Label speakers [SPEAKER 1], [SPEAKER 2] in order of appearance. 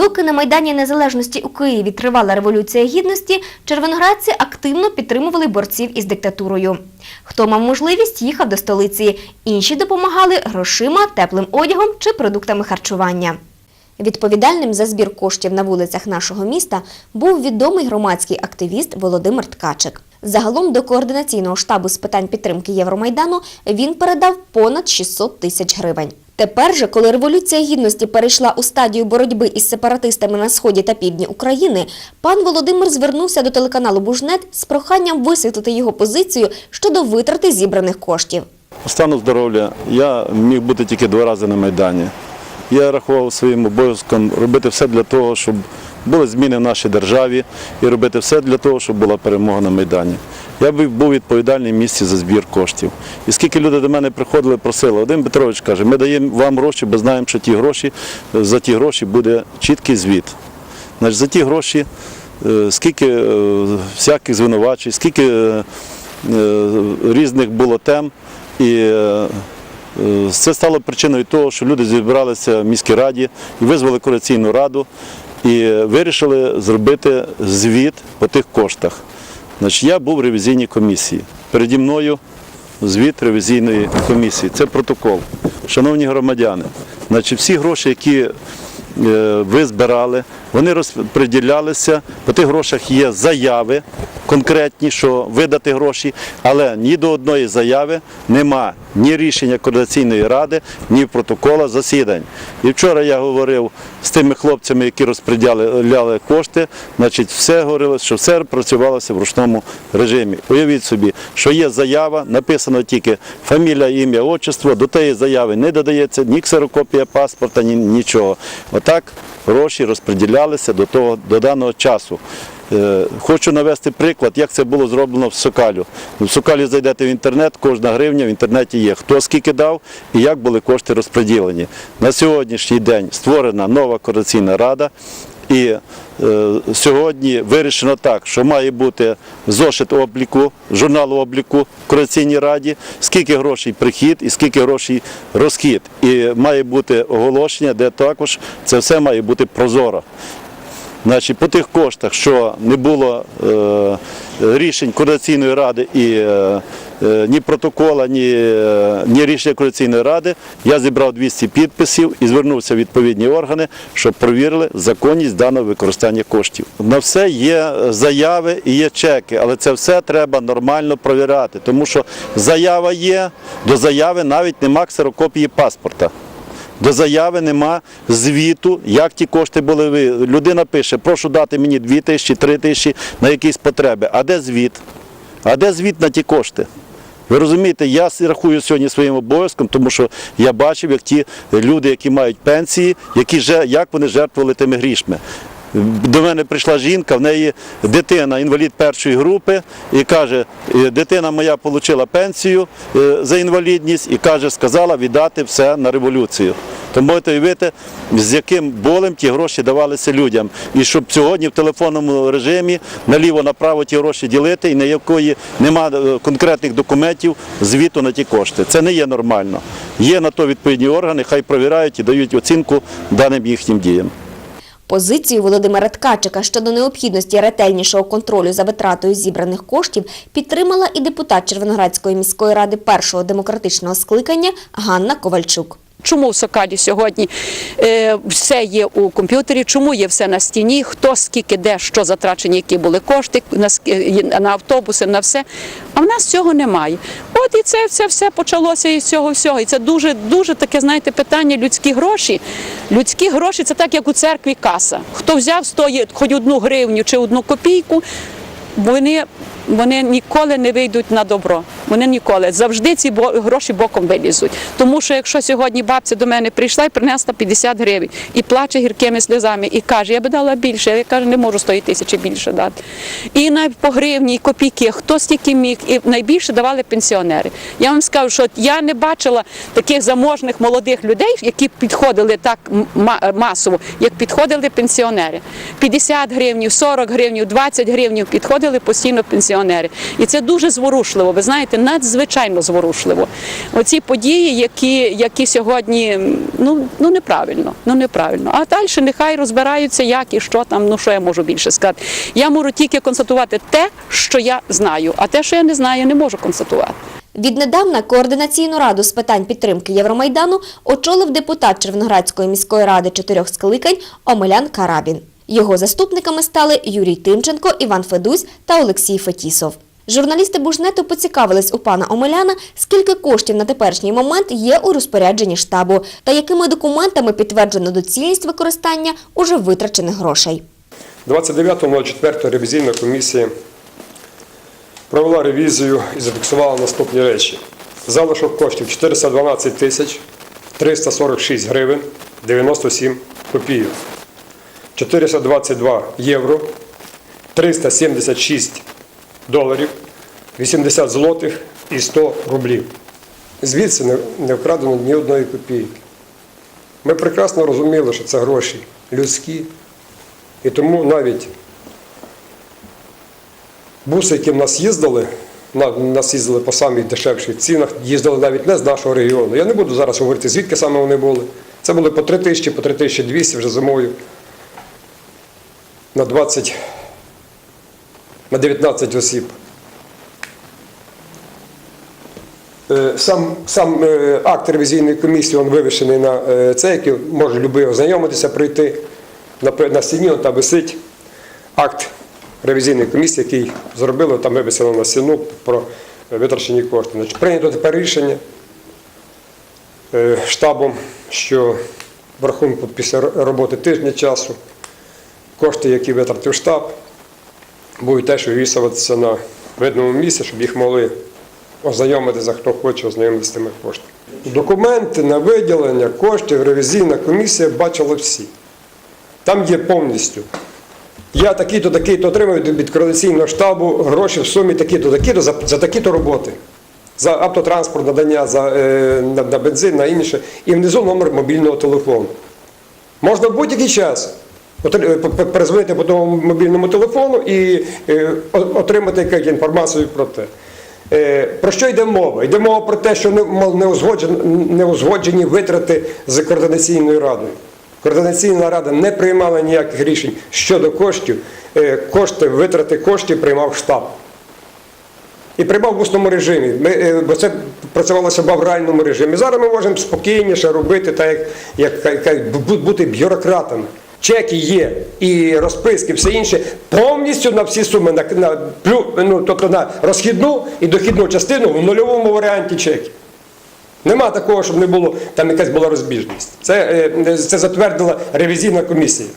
[SPEAKER 1] Доки на Майдані Незалежності у Києві тривала революція гідності, червоноградці активно підтримували борців із диктатурою. Хто мав можливість, їхав до столиці, інші допомагали грошима, теплим одягом чи продуктами харчування. Відповідальним за збір коштів на вулицях нашого міста був відомий громадський активіст Володимир Ткачик. Загалом до координаційного штабу з питань підтримки Євромайдану він передав понад 600 тисяч гривень. Тепер же, коли революція гідності перейшла у стадію боротьби із сепаратистами на сході та півдні України, пан Володимир звернувся до телеканалу Бужнет з проханням висвітлити його позицію щодо витрати зібраних коштів.
[SPEAKER 2] Стану здоров'я я міг бути тільки два рази на Майдані. Я рахував своїм обов'язком робити все для того, щоб були зміни в нашій державі і робити все для того, щоб була перемога на Майдані. Я би був відповідальний в місці за збір коштів. І скільки люди до мене приходили, просили, Вадим Петрович каже, ми даємо вам гроші, бо знаємо, що ті гроші, за ті гроші буде чіткий звіт. Значить, за ті гроші, е, скільки е, всяких звинувачень, скільки е, е, різних було тем. І е, е, це стало причиною того, що люди зібралися в міській раді і визвали координаційну раду і вирішили зробити звіт по тих коштах. Значить, я був в ревізійній комісії. Переді мною звіт ревізійної комісії. Це протокол. Шановні громадяни, значить, всі гроші, які е, ви збирали, вони розподілялися. По тих грошах є заяви конкретні, що видати гроші, але ні до одної заяви нема ні рішення координаційної ради, ні протокола засідань. І вчора я говорив з тими хлопцями, які розподіляли кошти, значить, все говорилось, що все працювалося в ручному режимі. Уявіть собі, що є заява, написано тільки фамілія, ім'я, отчество, до тієї заяви не додається ні ксерокопія паспорта, ні нічого. Отак гроші розподілялися до того до даного часу. Е, Хочу навести приклад, як це було зроблено в Сокалю. В Сокалі зайдете в інтернет, кожна гривня в інтернеті є. Хто скільки дав і як були кошти розподілені. На сьогоднішній день створена нова координаційна рада. І сьогодні вирішено так, що має бути зошит обліку, журнал обліку в координаційній раді, скільки грошей прихід і скільки грошей розхід. І має бути оголошення, де також це все має бути прозоро. Значить, по тих коштах, що не було е, рішень координаційної ради і е, е, ні протокола, ні, е, ні рішення координаційної ради, я зібрав 200 підписів і звернувся в відповідні органи, щоб провірили законність даного використання коштів. На все є заяви і є чеки, але це все треба нормально провіряти, тому що заява є, до заяви навіть нема ксерокопії паспорта. До заяви нема звіту, як ті кошти були. ви- Людина пише, прошу дати мені 2 тисячі, 3 тисячі на якісь потреби. А де звіт? А де звіт на ті кошти? Ви розумієте, я рахую сьогодні своїм обов'язком, тому що я бачив, як ті люди, які мають пенсії, які, як вони жертвували тими грішми. До мене прийшла жінка, в неї дитина, інвалід першої групи, і каже, «Е, дитина моя отримала пенсію е, за інвалідність і каже, сказала віддати все на революцію. То можете уявити, з яким болем ті гроші давалися людям. І щоб сьогодні в телефонному режимі наліво-направо ті гроші ділити, і на якої немає конкретних документів звіту на ті кошти. Це не є нормально. Є на то відповідні органи, хай провіряють і дають оцінку даним їхнім діям.
[SPEAKER 1] Позицію Володимира Ткачика щодо необхідності ретельнішого контролю за витратою зібраних коштів підтримала і депутат Червоноградської міської ради першого демократичного скликання Ганна Ковальчук.
[SPEAKER 3] Чому в Сокалі сьогодні е, все є у комп'ютері, чому є все на стіні, хто скільки де, що затрачені, які були кошти на, е, на автобуси, на все. А в нас цього немає. От і це, це все почалося із цього всього. І це дуже, дуже таке, знаєте, питання людські гроші. Людські гроші це так, як у церкві каса. Хто взяв стоїть хоч одну гривню чи одну копійку, вони, вони ніколи не вийдуть на добро. Вони ніколи. Завжди ці гроші боком вилізуть. Тому що якщо сьогодні бабця до мене прийшла і принесла 50 гривень і плаче гіркими сльозами, і каже, я би дала більше, я кажу, не можу з тої тисячі більше дати. І навіть по гривні, і копійки, хто стільки міг, і найбільше давали пенсіонери. Я вам скажу, що я не бачила таких заможних молодих людей, які підходили так масово, як підходили пенсіонери. 50 гривень, 40 гривень, 20 гривень підходили постійно пенсіонери. Пенсіонери. І це дуже зворушливо. Ви знаєте, надзвичайно зворушливо. Оці події, які, які сьогодні ну, ну неправильно, ну неправильно. А далі нехай розбираються, як і що там. Ну що я можу більше сказати. Я можу тільки констатувати те, що я знаю, а те, що я не знаю, не можу констатувати.
[SPEAKER 1] Віднедавна координаційну раду з питань підтримки Євромайдану очолив депутат Червоноградської міської ради чотирьох скликань Омелян Карабін. Його заступниками стали Юрій Тимченко, Іван Федусь та Олексій Фетісов. Журналісти Бужнету поцікавились у пана Омеляна, скільки коштів на теперішній момент є у розпорядженні штабу та якими документами підтверджено доцільність використання уже витрачених грошей.
[SPEAKER 4] 29.04 ревізійна комісія провела ревізію і зафіксувала наступні речі. Залишок коштів 412 тисяч 346 гривень 97 копійок, 422 євро, 376 доларів, 80 злотих і 100 рублів. Звідси не- вкрадено ні одної копійки. Ми прекрасно розуміли, що це гроші людські, і тому навіть буси, які в нас їздили, нас їздили по самих дешевших цінах, їздили навіть не з нашого регіону. Я не буду зараз говорити, звідки саме вони були. Це були по 3 тисячі, по 3200 вже зимою. На 20, на 19 осіб. Е, Сам, сам е, акт ревізійної комісії він вивішений на е, який може любий ознайомитися, прийти. На, на стіні там висить акт ревізійної комісії, який зробили, там вивісено на стіну про витрачені кошти. Значить, прийнято тепер рішення штабом, що в рахунку після роботи тижня часу кошти, які витратив штаб, будуть теж вивісуватися на видному місці, щоб їх могли ознайомитися, хто хоче ознайомитися з тими коштами. Документи на виділення коштів ревізійна комісія бачила всі. Там є повністю. Я такий-то, такий-то отримую від координаційного штабу гроші в сумі такі-то, такі-то за, за такі-то роботи. За автотранспорт, надання, за, е, на, на бензин, на інше. І внизу номер мобільного телефону. Можна в будь-який час перезвонити по тому мобільному телефону і е, отримати якусь інформацію про те. Е, Про що йде мова? Йде мова про те, що не, узгоджені, витрати з координаційною радою. Координаційна рада не приймала ніяких рішень щодо коштів. Е, Кошти, витрати коштів приймав штаб. І приймав в усному режимі, ми, е, бо це працювалося в авральному режимі. Зараз ми можемо спокійніше робити, так як, як, як бути бюрократами. Чеки є і розписки, все інше повністю на всі суми, на, на, ну, тобто на розхідну і дохідну частину в нульовому варіанті чеків. Нема такого, щоб не було там якась була розбіжність. Це, е, це затвердила ревізійна комісія.